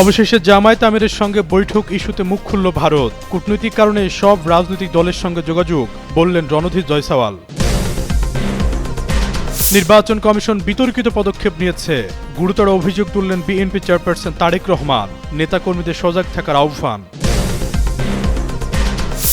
অবশেষে জামায়াত আমিরের সঙ্গে বৈঠক ইস্যুতে মুখ খুলল ভারত। কূটনৈতিক কারণে সব রাজনৈতিক দলের সঙ্গে যোগাযোগ, বললেন রণধীর জয়সওয়াল। নির্বাচন কমিশন বিতর্কিত পদক্ষেপ নিয়েছে। গুরুতর অভিযোগ তুললেন বিএনপি চেয়ারপারসন তারেক রহমান। নেতাকর্মীদের সজাগ থাকার আহ্বান।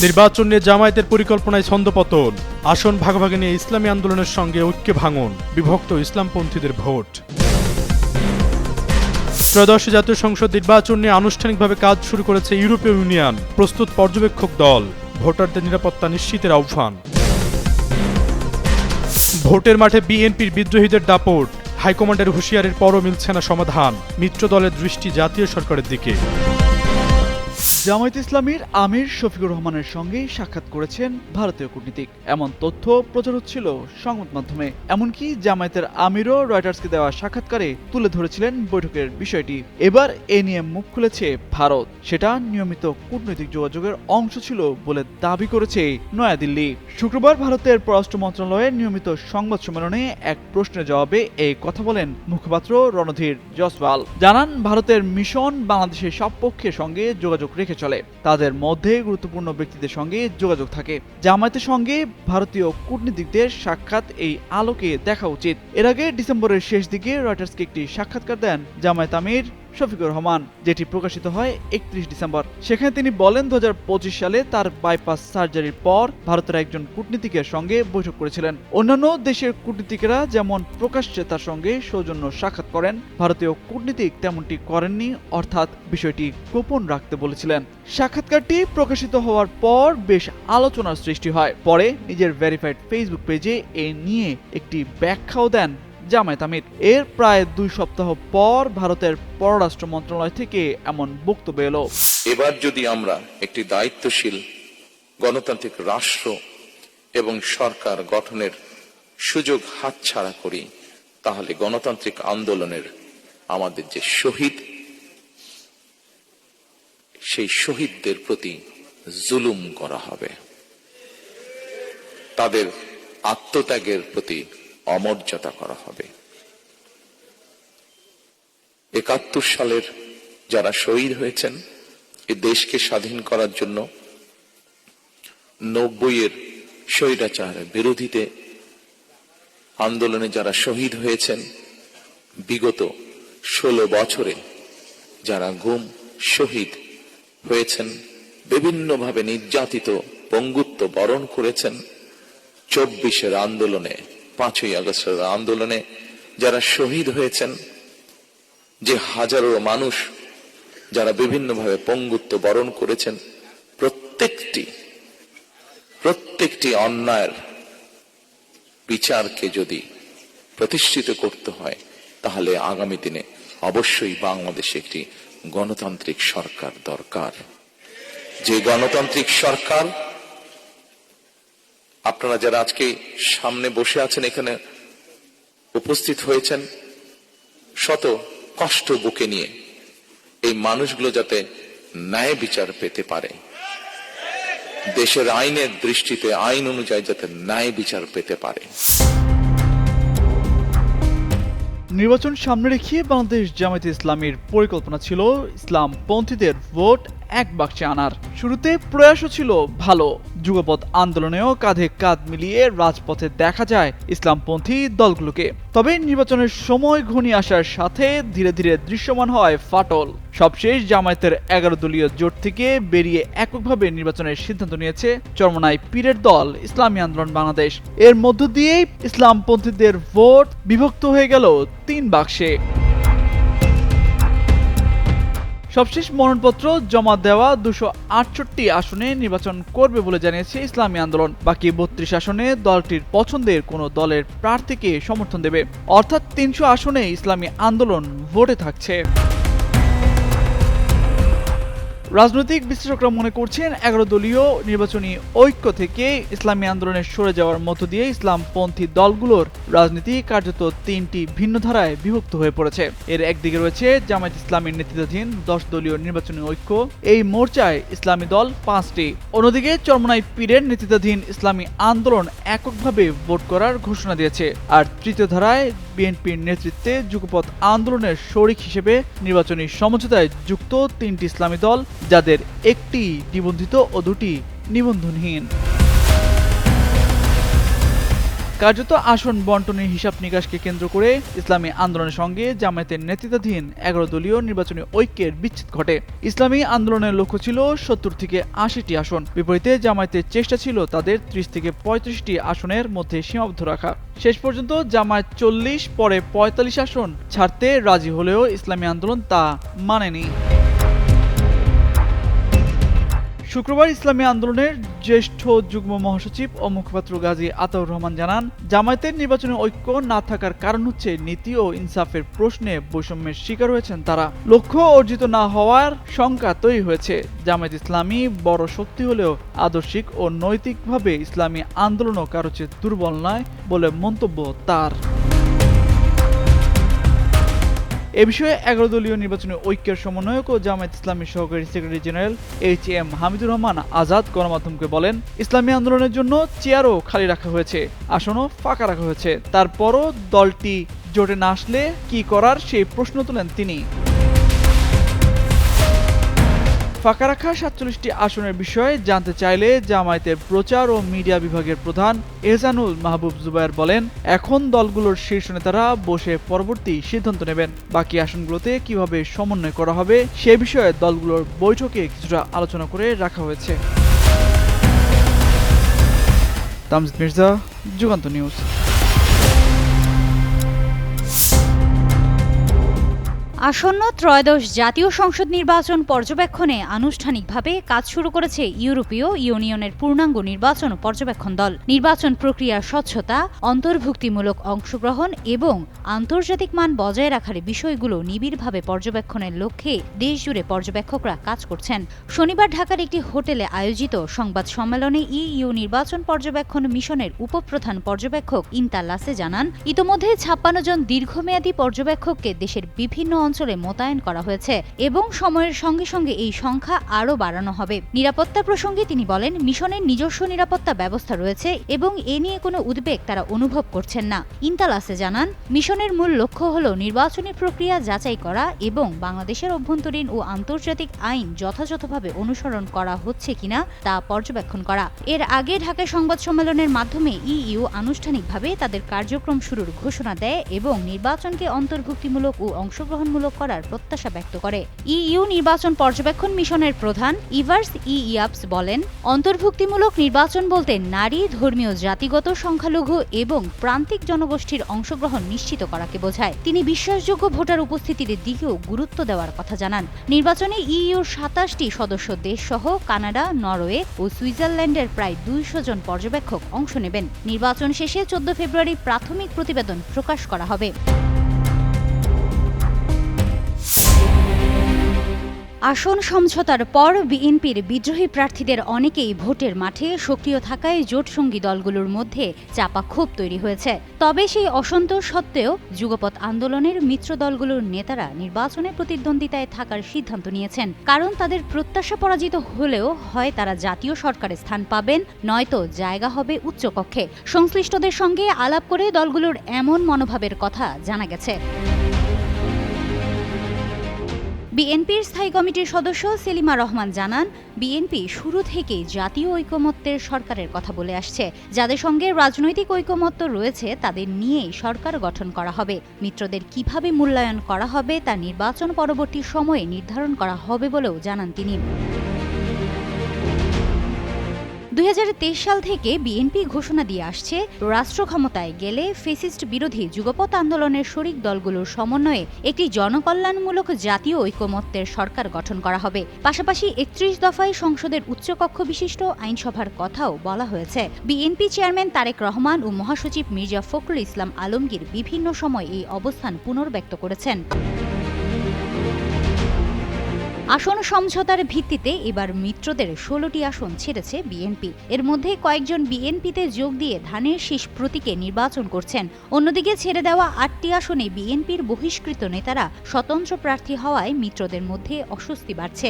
নির্বাচন নিয়ে জামায়াতের পরিকল্পনায় ছন্দপতন। আসন ভাগাভাগি নিয়ে ইসলামী আন্দোলনের সঙ্গে ঐক্যে ভাঙন। বিভক্ত ইসলামপন্থীদের ভোট। ত্রয়োদশ জাতীয় সংসদ নির্বাচন নিয়ে আনুষ্ঠানিকভাবে কাজ শুরু করেছে ইউরোপীয় ইউনিয়ন, প্রস্তুত পর্যবেক্ষক দল। ভোটারদের নিরাপত্তা নিশ্চিতের আহ্বান। ভোটের মাঠে বিএনপির বিদ্রোহীদের দাপট। হাইকমান্ডের হুঁশিয়ারির পরও মিলছে না সমাধান। মিত্র দলের দৃষ্টি জাতীয় সরকারের দিকে। জামায়াত ইসলামীর আমির শফিকুর রহমানের সঙ্গে সাক্ষাৎ করেছেন ভারতীয় কূটনীতিক। এমন তথ্য প্রচার হচ্ছিল সংবাদ মাধ্যমে। এমনকি জামায়াতের আমিরও রয়টার্সকে দেওয়া সাক্ষাৎকারে তুলে ধরেছিলেন বৈঠকের বিষয়টি। এবার এ নিয়ে মুখ খুলেছে ভারত। সেটা নিয়মিত কূটনৈতিক যোগাযোগের অংশ ছিল বলে দাবি করেছে নয়াদিল্লি। শুক্রবার ভারতের পররাষ্ট্র মন্ত্রণালয়ের নিয়মিত সংবাদ সম্মেলনে এক প্রশ্নের জবাবে এই কথা বলেন মুখপাত্র রণধীর জসওয়াল জানান, ভারতের মিশন বাংলাদেশের সব পক্ষের সঙ্গে যোগাযোগ রেখে চলে। তাদের মধ্যে গুরুত্বপূর্ণ ব্যক্তিদের সঙ্গে যোগাযোগ থাকে। জামায়াতের সঙ্গে ভারতীয় কূটনীতিকদের সাক্ষাৎ এই আলোকে দেখা উচিত। এর আগে ডিসেম্বরের শেষ দিকে রয়টার্সকে একটি সাক্ষাৎকার দেন জামায়াত আমির। শফিকুর রহমান, যেটি প্রকাশিত হয় একত্রিশ ডিসেম্বর। সেখানে তিনি বলেন দু হাজার পঁচিশ সালে তার বাইপাস সার্জারির পর ভারতের একজন কূটনীতিকের সঙ্গে বৈঠক করেছিলেন। অন্যান্য দেশের কূটনীতিকেরা যেমন প্রকাশ্যে তার সঙ্গে সৌজন্য সাক্ষাৎ করেন, ভারতীয় কূটনীতিক তেমনটি করেননি, অর্থাৎ বিষয়টি গোপন রাখতে বলেছিলেন। সাক্ষাৎকারটি প্রকাশিত হওয়ার পর বেশ আলোচনার সৃষ্টি হয়। পরে নিজের ভেরিফাইড ফেসবুক পেজে এ নিয়ে একটি ব্যাখ্যাও দেন। জামায়াত আমির। এর প্রায় দুই সপ্তাহ পর ভারতের পররাষ্ট্র মন্ত্রণালয় থেকে এমন বক্তব্য এলো। এবার যদি আমরা একটি দায়িত্বশীল গণতান্ত্রিক রাষ্ট্র এবং সরকার গঠনের সুযোগ হাতছাড়া করি, তাহলে গণতান্ত্রিক আন্দোলনের আমাদের যে শহীদ, সেই শহীদদের প্রতি জুলুম করা হবে। তাদের আত্মত্যাগের প্রতি অমর্যাদা করা হবে। একাত্তর সালের যারা শহীদ হয়েছেন, এ দেশকে স্বাধীন করার জন্য নব্বইয়ের স্বৈরাচার বিরোধীতে আন্দোলনে যারা শহীদ হয়েছেন, বিগত ষোলো বছরে যারা গুম, শহীদ হয়েছেন, বিভিন্নভাবে নির্যাতিত, পঙ্গুত্ব বরণ করেছেন, চব্বিশের আন্দোলনে পাঁচই আগস্টের আন্দোলনে যারা শহীদ হয়েছেন, যে হাজারো মানুষ যারা বিভিন্নভাবে পঙ্গুত্ব বরণ করেছেন, প্রত্যেকটি প্রত্যেকটি অন্যায়ের বিচারকে যদি প্রতিষ্ঠিত করতে হয়, তাহলে আগামী দিনে অবশ্যই বাংলাদেশে একটি গণতান্ত্রিক সরকার দরকার। যে গণতান্ত্রিক সরকার আপনারা যারা আজকে সামনে বসে আছেন, এখানে উপস্থিত হয়েছেন, শত কষ্ট বুকে নিয়ে এই মানুষগুলো যাতে ন্যায় বিচার পেতে পারে। দেশের আইনের দৃষ্টিতে, আইন অনুযায়ী যাতে ন্যায় বিচার পেতে পারে। নির্বাচন সামনে রেখে বাংলাদেশ জামায়াত ইসলামীর পরিকল্পনা ছিল ইসলামপন্থীদের ভোট এক বাক্সে আনার। শুরুতে প্রয়াসও ছিল ভালো। যুগপথ আন্দোলনেও কাঁধে কাঁধ মিলিয়ে রাজপথে দেখা যায় ইসলামপন্থী দলগুলোকে। তবে নির্বাচনের সময় ঘনিয়ে আসার সাথে ধীরে ধীরে দৃশ্যমান হয় ফাটল। সবশেষ জামায়াতের এগারো দলীয় জোট থেকে বেরিয়ে এককভাবে নির্বাচনের সিদ্ধান্ত নিয়েছে চরমনাই পীরের দল, ইসলামী আন্দোলন বাংলাদেশ। এর মধ্য দিয়েই ইসলামপন্থীদের ভোট বিভক্ত হয়ে গেল তিন বাক্সে। সবশেষ মনোনয়নপত্র জমা দেওয়া দুশো আটষট্টি আসনে নির্বাচন করবে বলে জানিয়েছে ইসলামী আন্দোলন। বাকি বত্রিশ আসনে দলটির পছন্দের কোন দলের প্রার্থীকে সমর্থন দেবে। অর্থাৎ তিনশো আসনে ইসলামী আন্দোলন ভোটে থাকছে। রাজনৈতিক বিশ্লেষকরা মনে করছেন এগারো দলীয় নির্বাচনী ঐক্য থেকে ইসলামী আন্দোলনে সরে যাওয়ার মধ্য দিয়ে ইসলামপন্থী দলগুলোর রাজনীতি কার্যত তিনটি ভিন্ন ধারায় বিভক্ত হয়ে পড়েছে। এর একদিকে রয়েছে জামায়াত ইসলামীর নেতৃত্বাধীন দশ দলীয় নির্বাচনী ঐক্য। এই মোর্চায় ইসলামী দল পাঁচটি। অন্যদিকে চরমনাই পীরের নেতৃত্বাধীন ইসলামী আন্দোলন এককভাবে ভোট করার ঘোষণা দিয়েছে। আর তৃতীয় ধারায় বিএনপির নেতৃত্বে যুগপথ আন্দোলনের শরিক হিসেবে নির্বাচনী সমঝোতায় যুক্ত তিনটি ইসলামী দল যাদের একটি নিবন্ধিত ও দুটি নিবন্ধনহীন। কার্যত আসন বন্টনের হিসাব নিকাশকে কেন্দ্র করে ইসলামী আন্দোলনের সঙ্গে জামায়াতের নেতৃত্বাধীন এগারো দলীয় নির্বাচনী ঐক্যের বিচ্ছেদ ঘটে। ইসলামী আন্দোলনের লক্ষ্য ছিল সত্তর থেকে আশিটি আসন। বিপরীতে জামায়াতের চেষ্টা ছিল তাদের ত্রিশ থেকে পঁয়ত্রিশটি আসনের মধ্যে সীমাবদ্ধ রাখা। শেষ পর্যন্ত জামায়াত চল্লিশ, পরে পঁয়তাল্লিশ আসন ছাড়তে রাজি হলেও ইসলামী আন্দোলন তা মানেনি। শুক্রবার ইসলামী আন্দোলনের জ্যেষ্ঠ যুগ্ম মহাসচিব ও মুখপাত্র গাজী আতাউর রহমান জানান, জামায়াতের নির্বাচনে ঐক্য না থাকার কারণ হচ্ছে নীতি ও ইনসাফের প্রশ্নে বৈষম্যের শিকার হয়েছেন তারা। লক্ষ্য অর্জিত না হওয়ার শঙ্কা তৈরি হয়েছে। জামায়াত ইসলামী বড় শক্তি হলেও আদর্শিক ও নৈতিকভাবে ইসলামী আন্দোলনও কারও চেয়ে দুর্বল নয় বলে মন্তব্য তার। এ বিষয়ে এগারো দলীয় নির্বাচনে ঐক্যের সমন্বয়ক ও জামায়াত ইসলামী সহকারী secretary general H M Hamidur Rahman Azad গণমাধ্যমকে বলেন, ইসলামী আন্দোলনের জন্য চেয়ারও খালি রাখা হয়েছে, আসনও ফাঁকা রাখা হয়েছে। তারপরও দলটি জোটে না আসলে কি করার সেই প্রশ্ন তোলেন তিনি। ফাঁকা রাখা সাতচল্লিশটি আসনের বিষয়ে জানতে চাইলে জামায়াতের প্রচার ও মিডিয়া বিভাগের প্রধান এহসানুল মাহবুব জুবায়ের বলেন, এখন দলগুলোর শীর্ষ নেতারা বসে পরবর্তী সিদ্ধান্ত নেবেন। বাকি আসনগুলোতে কীভাবে সমন্বয় করা হবে সে বিষয়ে দলগুলোর বৈঠকে কিছুটা আলোচনা করে রাখা হয়েছে। তামজিদ মির্জা, যুগান্ত নিউজ। আসন্ন ত্রয়োদশ জাতীয় সংসদ নির্বাচন পর্যবেক্ষণে আনুষ্ঠানিকভাবে কাজ শুরু করেছে ইউরোপীয় ইউনিয়নের পূর্ণাঙ্গ নির্বাচন পর্যবেক্ষণ দল। নির্বাচন প্রক্রিয়ার স্বচ্ছতা, অন্তর্ভুক্তিমূলক অংশগ্রহণ এবং আন্তর্জাতিক মান বজায় রাখার বিষয়গুলো নিবিড়ভাবে পর্যবেক্ষণের লক্ষ্যে দেশজুড়ে পর্যবেক্ষকরা কাজ করছেন। শনিবার ঢাকার একটি হোটেলে আয়োজিত সংবাদ সম্মেলনে ইইউ নির্বাচন পর্যবেক্ষণ মিশনের উপপ্রধান পর্যবেক্ষক ইন্তালাসে জানান, ইতোমধ্যে ছাপ্পান্ন জন দীর্ঘমেয়াদী পর্যবেক্ষককে দেশের বিভিন্ন অঞ্চলে মোতায়েন করা হয়েছে এবং সময়ের সঙ্গে সঙ্গে এই সংখ্যা আরও বাড়ানো হবে। নিরাপত্তা প্রসঙ্গে তিনি বলেন, মিশনের নিজস্ব নিরাপত্তা ব্যবস্থা রয়েছে এবং এ নিয়ে কোনো উদ্বেগ তারা অনুভব করছেন না। ইন্তালাসে জানান, মিশনের মূল লক্ষ্য হল নির্বাচনী প্রক্রিয়া যাচাই করা এবং বাংলাদেশের অভ্যন্তরীণ ও আন্তর্জাতিক আইন যথাযথভাবে অনুসরণ করা হচ্ছে কিনা তা পর্যবেক্ষণ করা। এর আগে ঢাকায় সংবাদ সম্মেলনের মাধ্যমে ইইউ আনুষ্ঠানিকভাবে তাদের কার্যক্রম শুরুর ঘোষণা দেয় এবং নির্বাচনকে অন্তর্ভুক্তিমূলক ও অংশগ্রহণমূলক করার প্রত্যাশা ব্যক্ত করে ইইউ নির্বাচন পর্যবেক্ষণ মিশনের প্রধান ইভার্স ই ইয়াপস বলেন অন্তর্ভুক্তিমূলক নির্বাচন বলতে নারী ধর্মীয় জাতিগত সংখ্যালঘু এবং প্রান্তিক জনগোষ্ঠীর অংশগ্রহণ নিশ্চিত করাকে বোঝায় তিনি বিশ্বাসযোগ্য ভোটার উপস্থিতির দিকেও গুরুত্ব দেওয়ার কথা জানান নির্বাচনে ইইউর সাতাশটি সদস্য দেশ সহ কানাডা নরওয়ে ও সুইজারল্যান্ডের প্রায় দুইশো জন পর্যবেক্ষক অংশ নেবেন নির্বাচন শেষে চোদ্দ ফেব্রুয়ারি প্রাথমিক প্রতিবেদন প্রকাশ করা হবে আসন সমঝোতার পর বিএনপির বিদ্রোহী প্রার্থীদের অনেকেই ভোটের মাঠে সক্রিয় থাকায় জোটসঙ্গী দলগুলোর মধ্যে চাপা ক্ষোভ তৈরি হয়েছে। তবে সেই অসন্তোষ সত্ত্বেও যুগপৎ আন্দোলনের মিত্র দলগুলোর নেতারা নির্বাচনে প্রতিদ্বন্দ্বিতায় থাকার সিদ্ধান্ত নিয়েছেন। কারণ তাদের প্রত্যাশা পরাজিত হলেও হয় তারা জাতীয় সরকারে স্থান পাবেন, নয়তো জায়গা হবে উচ্চকক্ষে। সংশ্লিষ্টদের সঙ্গে আলাপ করে দলগুলোর এমন মনোভাবের কথা জানা গেছে। বিএনপির স্থায়ী কমিটির সদস্য সেলিমা রহমান জানান, বিএনপি শুরু থেকেই জাতীয় ঐকমত্যের সরকারের কথা বলে আসছে। যাদের সঙ্গে রাজনৈতিক ঐকমত্য রয়েছে, তাদের নিয়েই সরকার গঠন করা হবে। মিত্রদের কীভাবে মূল্যায়ন করা হবে, তা নির্বাচন পরবর্তী সময়ে নির্ধারণ করা হবে বলেও জানান তিনি। সাল থেকে বিএনপি ঘোষণা দিয়ে আসছে, রাষ্ট্র ক্ষমতায় গেলে ফেসিস্ট বিরোধী যুগপথ আন্দোলনের শরিক দলগুলোর সমন্বয়ে একটি জনকল্যাণমূলক জাতীয় ঐকমত্যের সরকার গঠন করা হবে। পাশাপাশি একত্রিশ দফায় সংসদের উচ্চকক্ষ বিশিষ্ট আইনসভার কথাও বলা হয়েছে। বিএনপি চেয়ারম্যান তারেক রহমান ও মহাসচিব মির্জা ফখরুল ইসলাম আলমগীর বিভিন্ন সময় এই অবস্থান পুনর্ব্যক্ত করেছেন। আসন সমঝোতার ভিত্তিতে এবার মিত্রদের ষোলোটি আসন ছেড়েছে বিএনপি। এর মধ্যে কয়েকজন বিএনপিতে যোগ দিয়ে ধানের শীষ প্রতীকে নির্বাচন করছেন। অন্যদিকে ছেড়ে দেওয়া আটটি আসনে বিএনপির বহিষ্কৃত নেতারা স্বতন্ত্র প্রার্থী হওয়ায় মিত্রদের মধ্যে অস্বস্তি বাড়ছে।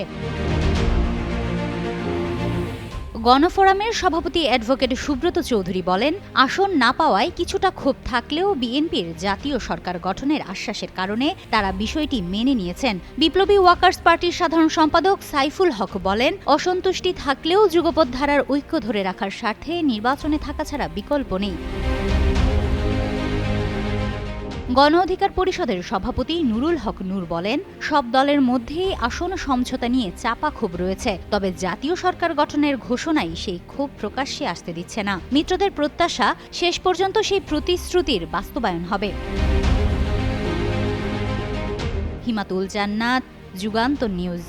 গণফোরামের সভাপতি অ্যাডভোকেট সুব্রত চৌধুরী বলেন, আসন না পাওয়ায় কিছুটা ক্ষোভ থাকলেও বিএনপির জাতীয় সরকার গঠনের আশ্বাসের কারণে তারা বিষয়টি মেনে নিয়েছেন। বিপ্লবী ওয়াকার্স পার্টির সাধারণ সম্পাদক সাইফুল হক বলেন, অসন্তুষ্টি থাকলেও যুগপৎ ধারার ঐক্য ধরে রাখার স্বার্থে নির্বাচনে থাকা ছাড়া বিকল্প নেই। গণ অধিকার পরিষদের সভাপতি নুরুল হক নূর বলেন, সব দলের মধ্যেই আসন সমঝোতা নিয়ে চাপা ক্ষোভ রয়েছে, তবে জাতীয় সরকার গঠনের ঘোষণাই সেই ক্ষোভ প্রকাশ্যে আসতে দিচ্ছে না। মিত্রদের প্রত্যাশা, শেষ পর্যন্ত সেই প্রতিশ্রুতির বাস্তবায়ন হবে। হিমাতুল জান্নাত, যুগান্ত নিউজ।